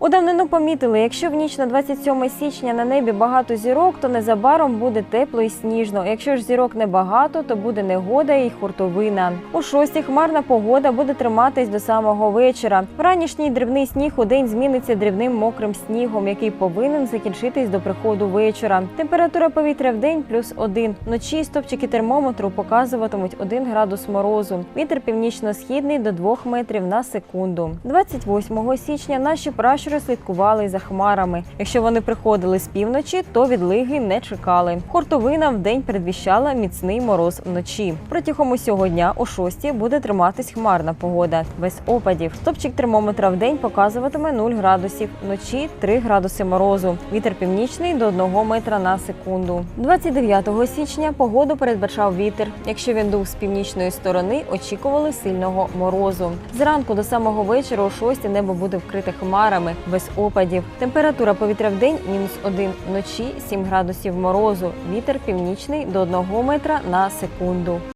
У давнину помітили, якщо в ніч на 27 січня на небі багато зірок, то незабаром буде тепло і сніжно. Якщо ж зірок небагато, то буде негода і хуртовина. У шостій хмарна погода буде триматись до самого вечора. Вранішній дрібний сніг у день зміниться дрібним мокрим снігом, який повинен закінчитись до приходу вечора. Температура повітря в день плюс один. Вночі стопчики термометру показуватимуть 1 градус морозу. Вітер північно-східний до 2 метрів на секунду. 28 січня наші пращури слідкували за хмарами. Якщо вони приходили з півночі, то відлиги не чекали. Хуртовина в день передвіщала міцний мороз вночі. Протягом усього дня о 6 буде триматись хмарна погода без опадів. Стопчик термометра в день показуватиме 0 градусів, вночі 3 градуси морозу. Вітер північний до 1 метра на секунду. 29 січня погоду передбачав вітер. Якщо він дув з північної сторони, очікували сильного морозу. Зранку до самого вечора о 6 небо буде вкрите хмарами без опадів. Температура повітря в день мінус 1, вночі 7 градусів морозу. Вітер північний до 1 метра на секунду.